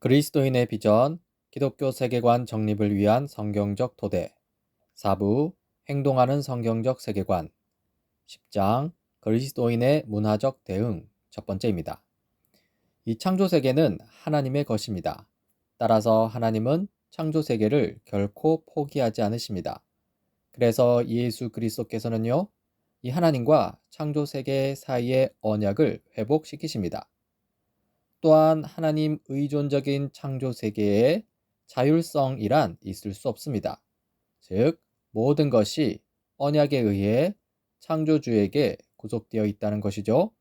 그리스도인의 비전, 기독교 세계관 정립을 위한 성경적 토대. 4부, 행동하는 성경적 세계관. 10장, 그리스도인의 문화적 대응. 첫 번째입니다. 이 창조 세계는 하나님의 것입니다. 따라서 하나님은 창조 세계를 결코 포기하지 않으십니다. 그래서 예수 그리스도께서는요, 이 하나님과 창조 세계 사이의 언약을 회복시키십니다. 또한 하나님 의존적인 창조 세계에 자율성이란 있을 수 없습니다. 즉, 모든 것이 언약에 의해 창조주에게 구속되어 있다는 것이죠.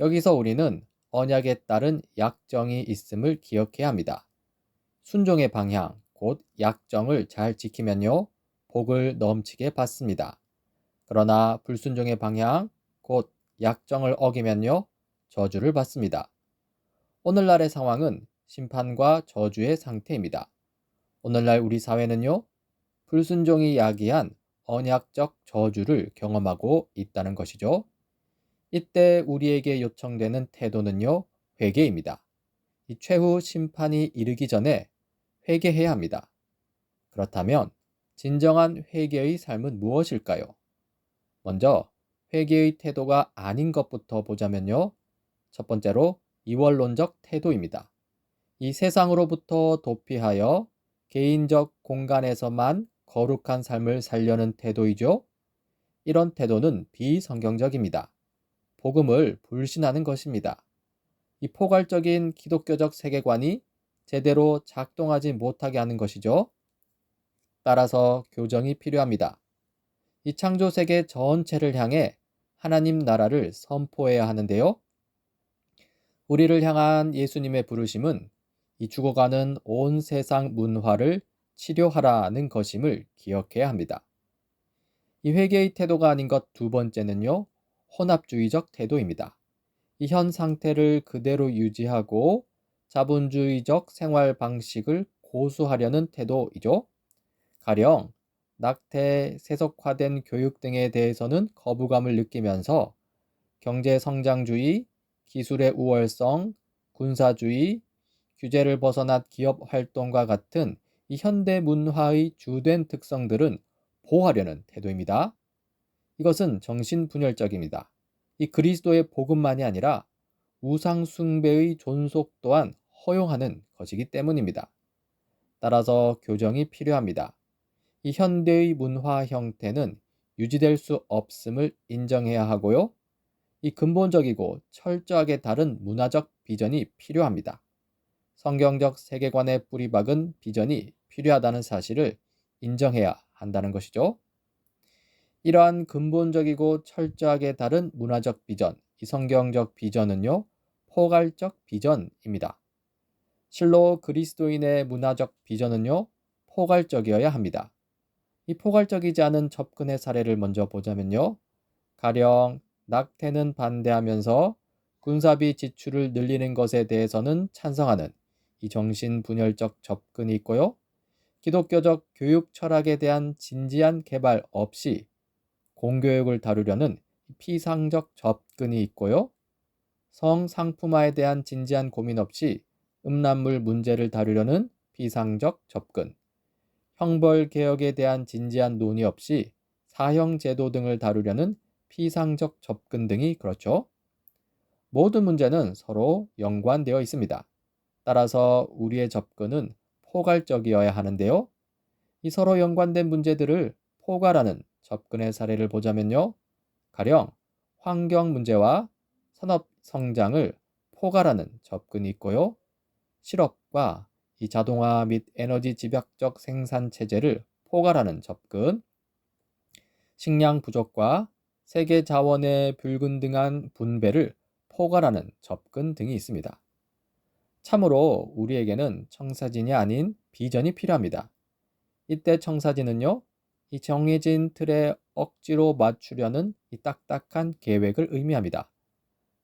여기서 우리는 언약에 따른 약정이 있음을 기억해야 합니다. 순종의 방향, 곧 약정을 잘 지키면요, 복을 넘치게 받습니다. 그러나 불순종의 방향, 곧 약정을 어기면요, 저주를 받습니다. 오늘날의 상황은 심판과 저주의 상태입니다. 오늘날 우리 사회는요, 불순종이 야기한 언약적 저주를 경험하고 있다는 것이죠. 이때 우리에게 요청되는 태도는요, 회개입니다. 이 최후 심판이 이르기 전에 회개해야 합니다. 그렇다면 진정한 회개의 삶은 무엇일까요? 먼저 회개의 태도가 아닌 것부터 보자면요. 첫 번째로 이원론적 태도입니다. 이 세상으로부터 도피하여 개인적 공간에서만 거룩한 삶을 살려는 태도이죠. 이런 태도는 비성경적입니다. 복음을 불신하는 것입니다. 이 포괄적인 기독교적 세계관이 제대로 작동하지 못하게 하는 것이죠. 따라서 교정이 필요합니다. 이 창조 세계 전체를 향해 하나님 나라를 선포해야 하는데요. 우리를 향한 예수님의 부르심은 이 죽어가는 온 세상 문화를 치료하라는 것임을 기억해야 합니다. 이 회개의 태도가 아닌 것 두 번째는요, 혼합주의적 태도입니다. 이 현 상태를 그대로 유지하고 자본주의적 생활 방식을 고수하려는 태도이죠. 가령 낙태, 세속화된 교육 등에 대해서는 거부감을 느끼면서 경제 성장주의, 기술의 우월성, 군사주의, 규제를 벗어난 기업 활동과 같은 이 현대 문화의 주된 특성들은 보호하려는 태도입니다. 이것은 정신분열적입니다. 이 그리스도의 복음만이 아니라 우상 숭배의 존속 또한 허용하는 것이기 때문입니다. 따라서 교정이 필요합니다. 이 현대의 문화 형태는 유지될 수 없음을 인정해야 하고요. 이 근본적이고 철저하게 다른 문화적 비전이 필요합니다. 성경적 세계관의 뿌리박은 비전이 필요하다는 사실을 인정해야 한다는 것이죠. 이러한 근본적이고 철저하게 다른 문화적 비전, 이 성경적 비전은요, 포괄적 비전입니다. 실로 그리스도인의 문화적 비전은요, 포괄적이어야 합니다. 이 포괄적이지 않은 접근의 사례를 먼저 보자면요. 가령 낙태는 반대하면서 군사비 지출을 늘리는 것에 대해서는 찬성하는 이 정신분열적 접근이 있고요. 기독교적 교육 철학에 대한 진지한 개발 없이 공교육을 다루려는 피상적 접근이 있고요. 성상품화에 대한 진지한 고민 없이 음란물 문제를 다루려는 비상적 접근, 형벌 개혁에 대한 진지한 논의 없이 사형 제도 등을 다루려는 피상적 접근 등이 그렇죠. 모든 문제는 서로 연관되어 있습니다. 따라서 우리의 접근은 포괄적이어야 하는데요. 이 서로 연관된 문제들을 포괄하는 접근의 사례를 보자면요. 가령 환경 문제와 산업 성장을 포괄하는 접근이 있고요. 실업과 이 자동화 및 에너지 집약적 생산 체제를 포괄하는 접근, 식량 부족과 세계 자원의 불균등한 분배를 포괄하는 접근 등이 있습니다. 참으로 우리에게는 청사진이 아닌 비전이 필요합니다. 이때 청사진은요, 이 정해진 틀에 억지로 맞추려는 이 딱딱한 계획을 의미합니다.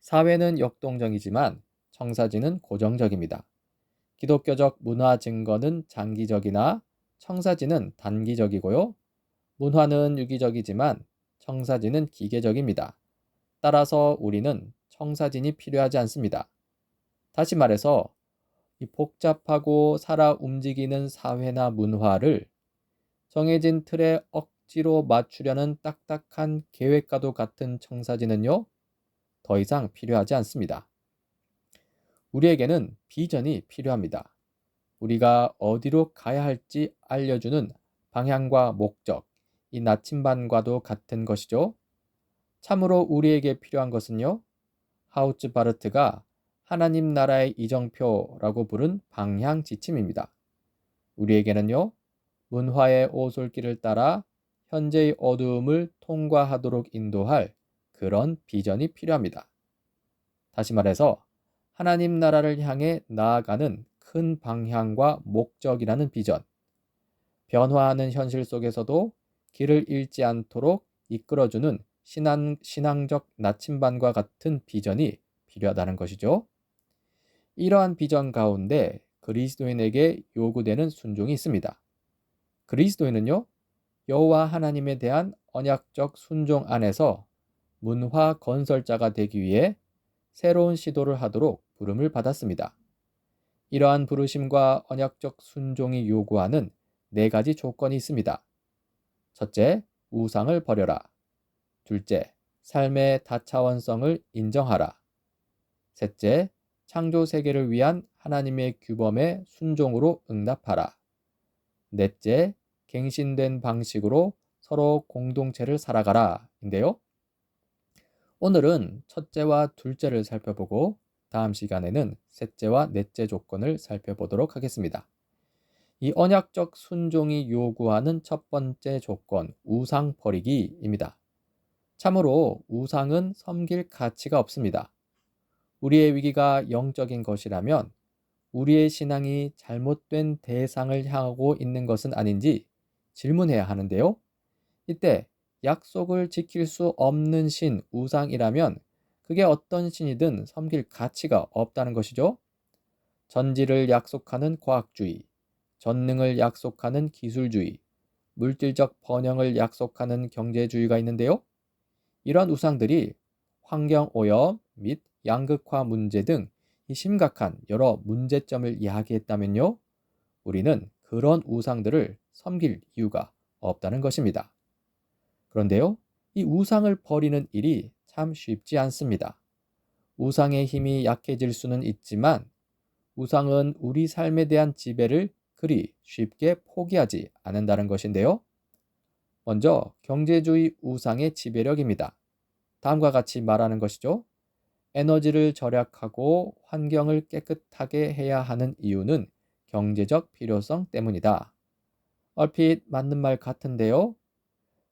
사회는 역동적이지만 청사진은 고정적입니다. 기독교적 문화 증거는 장기적이나 청사진은 단기적이고요. 문화는 유기적이지만 청사진은 기계적입니다. 따라서 우리는 청사진이 필요하지 않습니다. 다시 말해서 이 복잡하고 살아 움직이는 사회나 문화를 정해진 틀에 억지로 맞추려는 딱딱한 계획과도 같은 청사진은요, 더 이상 필요하지 않습니다. 우리에게는 비전이 필요합니다. 우리가 어디로 가야 할지 알려주는 방향과 목적, 이 나침반과도 같은 것이죠. 참으로 우리에게 필요한 것은요, 하우츠 바르트가 하나님 나라의 이정표라고 부른 방향 지침입니다. 우리에게는요, 문화의 오솔길을 따라 현재의 어두움을 통과하도록 인도할 그런 비전이 필요합니다. 다시 말해서 하나님 나라를 향해 나아가는 큰 방향과 목적이라는 비전. 변화하는 현실 속에서도 길을 잃지 않도록 이끌어주는 신앙, 신앙적 나침반과 같은 비전이 필요하다는 것이죠. 이러한 비전 가운데 그리스도인에게 요구되는 순종이 있습니다. 그리스도인은요, 여호와 하나님에 대한 언약적 순종 안에서 문화 건설자가 되기 위해 새로운 시도를 하도록 부름을 받았습니다. 이러한 부르심과 언약적 순종이 요구하는 네 가지 조건이 있습니다. 첫째, 우상을 버려라. 둘째, 삶의 다차원성을 인정하라. 셋째, 창조 세계를 위한 하나님의 규범에 순종으로 응답하라. 넷째, 갱신된 방식으로 서로 공동체를 살아가라. 인데요. 오늘은 첫째와 둘째를 살펴보고 다음 시간에는 셋째와 넷째 조건을 살펴보도록 하겠습니다. 이 언약적 순종이 요구하는 첫 번째 조건, 우상 버리기입니다. 참으로 우상은 섬길 가치가 없습니다. 우리의 위기가 영적인 것이라면 우리의 신앙이 잘못된 대상을 향하고 있는 것은 아닌지 질문해야 하는데요. 이때 약속을 지킬 수 없는 신, 우상이라면 그게 어떤 신이든 섬길 가치가 없다는 것이죠. 전지를 약속하는 과학주의, 전능을 약속하는 기술주의, 물질적 번영을 약속하는 경제주의가 있는데요. 이러한 우상들이 환경 오염 및 양극화 문제 등 심각한 여러 문제점을 이야기했다면요. 우리는 그런 우상들을 섬길 이유가 없다는 것입니다. 그런데요, 이 우상을 버리는 일이 참 쉽지 않습니다. 우상의 힘이 약해질 수는 있지만 우상은 우리 삶에 대한 지배를 그리 쉽게 포기하지 않는다는 것인데요. 먼저 경제주의 우상의 지배력입니다. 다음과 같이 말하는 것이죠. 에너지를 절약하고 환경을 깨끗하게 해야 하는 이유는 경제적 필요성 때문이다. 얼핏 맞는 말 같은데요.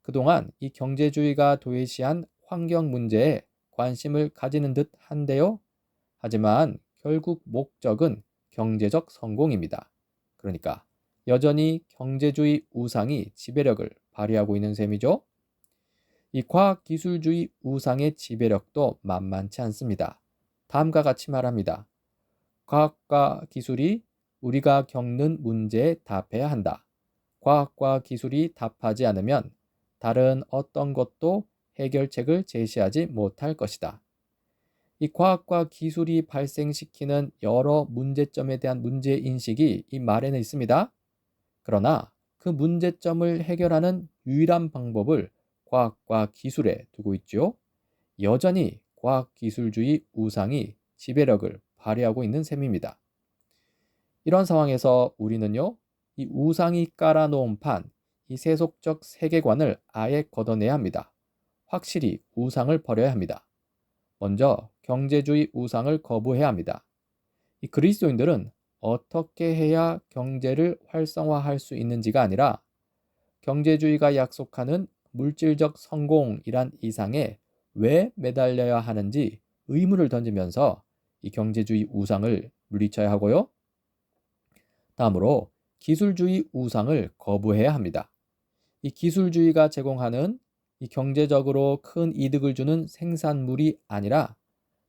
그동안 이 경제주의가 도외시한 환경 문제에 관심을 가지는 듯 한데요. 하지만 결국 목적은 경제적 성공입니다. 그러니까 여전히 경제주의 우상이 지배력을 발휘하고 있는 셈이죠. 이 과학기술주의 우상의 지배력도 만만치 않습니다. 다음과 같이 말합니다. 과학과 기술이 우리가 겪는 문제에 답해야 한다. 과학과 기술이 답하지 않으면 다른 어떤 것도 해결책을 제시하지 못할 것이다. 이 과학과 기술이 발생시키는 여러 문제점에 대한 문제 인식이 이 말에는 있습니다. 그러나 그 문제점을 해결하는 유일한 방법을 과학과 기술에 두고 있죠. 여전히 과학기술주의 우상이 지배력을 발휘하고 있는 셈입니다. 이런 상황에서 우리는요, 이 우상이 깔아놓은 판, 이 세속적 세계관을 아예 걷어내야 합니다. 확실히 우상을 버려야 합니다. 먼저 경제주의 우상을 거부해야 합니다. 이 그리스도인들은 어떻게 해야 경제를 활성화할 수 있는지가 아니라 경제주의가 약속하는 물질적 성공이란 이상에 왜 매달려야 하는지 의문을 던지면서 이 경제주의 우상을 물리쳐야 하고요. 다음으로 기술주의 우상을 거부해야 합니다. 이 기술주의가 제공하는 이 경제적으로 큰 이득을 주는 생산물이 아니라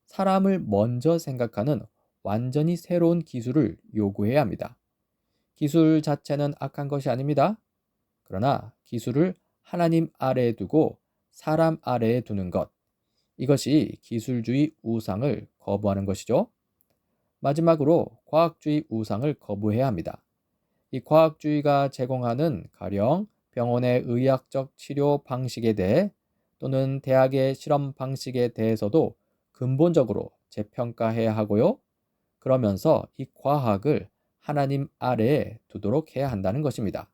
사람을 먼저 생각하는 완전히 새로운 기술을 요구해야 합니다. 기술 자체는 악한 것이 아닙니다. 그러나 기술을 하나님 아래에 두고 사람 아래에 두는 것. 이것이 기술주의 우상을 거부하는 것이죠. 마지막으로 과학주의 우상을 거부해야 합니다. 이 과학주의가 제공하는 가령 병원의 의학적 치료 방식에 대해 또는 대학의 실험 방식에 대해서도 근본적으로 재평가해야 하고요. 그러면서 이 과학을 하나님 아래에 두도록 해야 한다는 것입니다.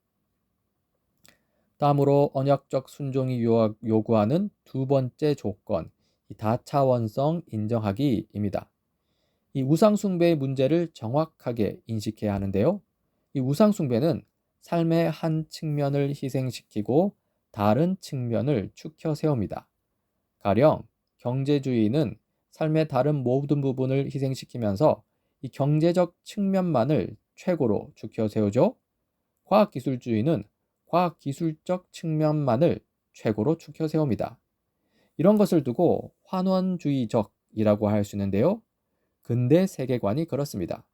다음으로 언약적 순종이 요구하는 두 번째 조건, 이 다차원성 인정하기입니다. 이 우상숭배의 문제를 정확하게 인식해야 하는데요. 이 우상숭배는 삶의 한 측면을 희생시키고 다른 측면을 축혀 세웁니다. 가령 경제주의는 삶의 다른 모든 부분을 희생시키면서 이 경제적 측면만을 최고로 죽혀 세우죠. 과학기술주의는 과학기술적 측면만을 최고로 죽혀 세웁니다. 이런 것을 두고 환원주의적이라고 할 수 있는데요. 근대 세계관이 그렇습니다.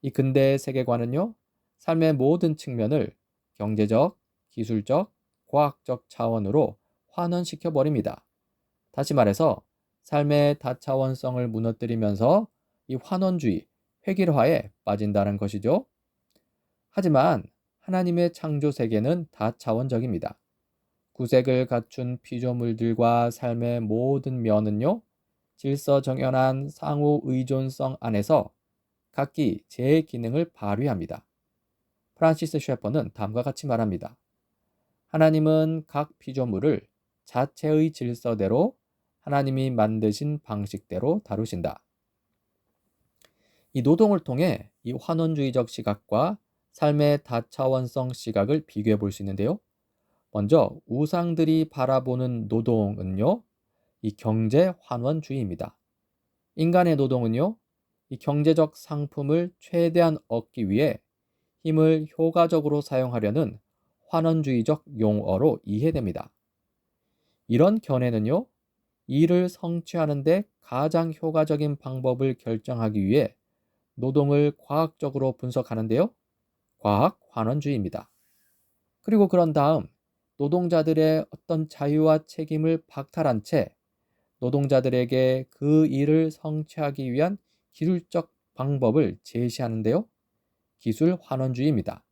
이 근대 세계관은요, 삶의 모든 측면을 경제적, 기술적, 과학적 차원으로 환원시켜 버립니다. 다시 말해서 삶의 다차원성을 무너뜨리면서 이 환원주의, 획일화에 빠진다는 것이죠. 하지만 하나님의 창조 세계는 다차원적입니다. 구색을 갖춘 피조물들과 삶의 모든 면은요, 질서 정연한 상호 의존성 안에서 각기 제 기능을 발휘합니다. 프란시스 셰퍼는 다음과 같이 말합니다. 하나님은 각 피조물을 자체의 질서대로 하나님이 만드신 방식대로 다루신다. 이 노동을 통해 이 환원주의적 시각과 삶의 다차원성 시각을 비교해 볼 수 있는데요. 먼저 우상들이 바라보는 노동은요, 이 경제 환원주의입니다. 인간의 노동은요, 이 경제적 상품을 최대한 얻기 위해 힘을 효과적으로 사용하려는 환원주의적 용어로 이해됩니다. 이런 견해는요, 일을 성취하는데 가장 효과적인 방법을 결정하기 위해 노동을 과학적으로 분석하는데요. 과학 환원주의입니다. 그리고 그런 다음 노동자들의 어떤 자유와 책임을 박탈한 채 노동자들에게 그 일을 성취하기 위한 기술적 방법을 제시하는데요. 기술 환원주의입니다.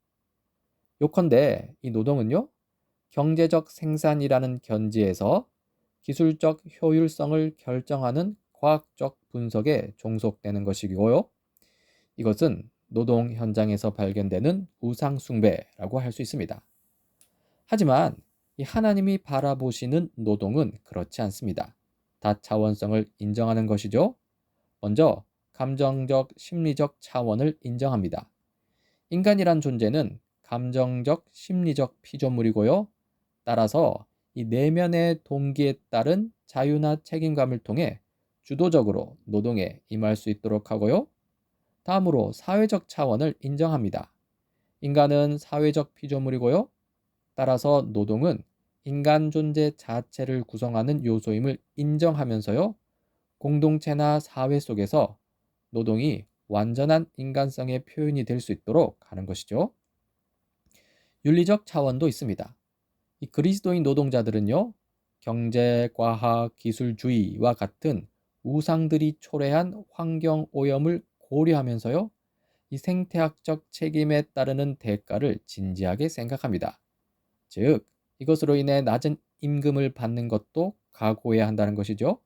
요컨대 이 노동은요. 경제적 생산이라는 견지에서 기술적 효율성을 결정하는 과학적 분석에 종속되는 것이고요. 이것은 노동 현장에서 발견되는 우상숭배라고 할 수 있습니다. 하지만 이 하나님이 바라보시는 노동은 그렇지 않습니다. 다차원성을 인정하는 것이죠. 먼저 감정적, 심리적 차원을 인정합니다. 인간이란 존재는 감정적, 심리적 피조물이고요. 따라서 이 내면의 동기에 따른 자유나 책임감을 통해 주도적으로 노동에 임할 수 있도록 하고요. 다음으로 사회적 차원을 인정합니다. 인간은 사회적 피조물이고요. 따라서 노동은 인간 존재 자체를 구성하는 요소임을 인정하면서요. 공동체나 사회 속에서 노동이 완전한 인간성의 표현이 될 수 있도록 하는 것이죠. 윤리적 차원도 있습니다. 이 그리스도인 노동자들은요, 경제, 과학, 기술주의와 같은 우상들이 초래한 환경 오염을 고려하면서요, 이 생태학적 책임에 따르는 대가를 진지하게 생각합니다. 즉, 이것으로 인해 낮은 임금을 받는 것도 각오해야 한다는 것이죠.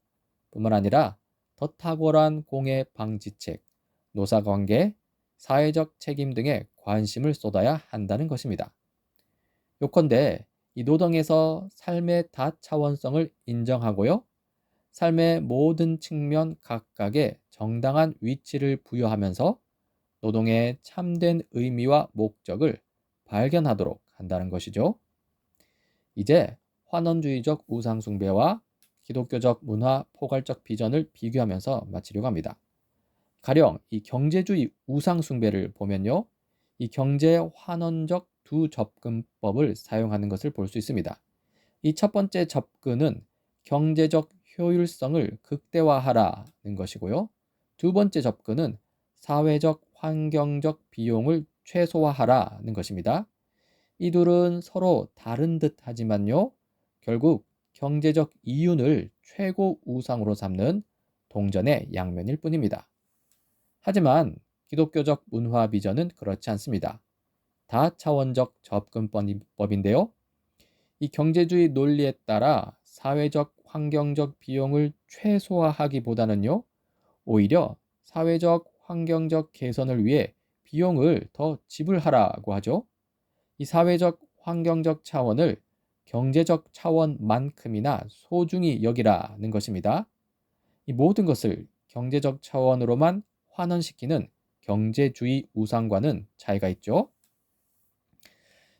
뿐만 아니라 더 탁월한 공해 방지책, 노사관계, 사회적 책임 등에 관심을 쏟아야 한다는 것입니다. 요컨대 이 노동에서 삶의 다차원성을 인정하고요. 삶의 모든 측면 각각의 정당한 위치를 부여하면서 노동의 참된 의미와 목적을 발견하도록 한다는 것이죠. 이제 환원주의적 우상숭배와 기독교적 문화 포괄적 비전을 비교하면서 마치려고 합니다. 가령 이 경제주의 우상숭배를 보면요. 이 경제 환원적 두 접근법을 사용하는 것을 볼 수 있습니다. 이 첫 번째 접근은 경제적 효율성을 극대화하라는 것이고요. 두 번째 접근은 사회적 환경적 비용을 최소화하라는 것입니다. 이 둘은 서로 다른 듯 하지만요. 결국 경제적 이윤을 최고 우상으로 삼는 동전의 양면일 뿐입니다. 하지만 기독교적 문화 비전은 그렇지 않습니다. 다차원적 접근법인데요. 이 경제주의 논리에 따라 사회적 환경적 비용을 최소화하기보다는요. 오히려 사회적 환경적 개선을 위해 비용을 더 지불하라고 하죠. 이 사회적 환경적 차원을 경제적 차원만큼이나 소중히 여기라는 것입니다. 이 모든 것을 경제적 차원으로만 환원시키는 경제주의 우상과는 차이가 있죠.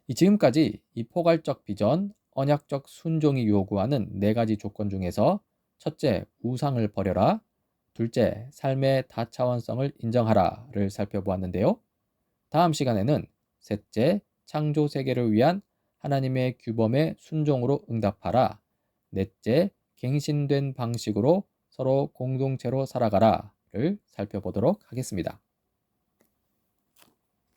이 지금까지 이 포괄적 비전, 언약적 순종이 요구하는 네 가지 조건 중에서 첫째, 우상을 버려라. 둘째, 삶의 다차원성을 인정하라를 살펴보았는데요. 다음 시간에는 셋째, 창조 세계를 위한 하나님의 규범에 순종으로 응답하라. 넷째, 갱신된 방식으로 서로 공동체로 살아가라를 살펴보도록 하겠습니다.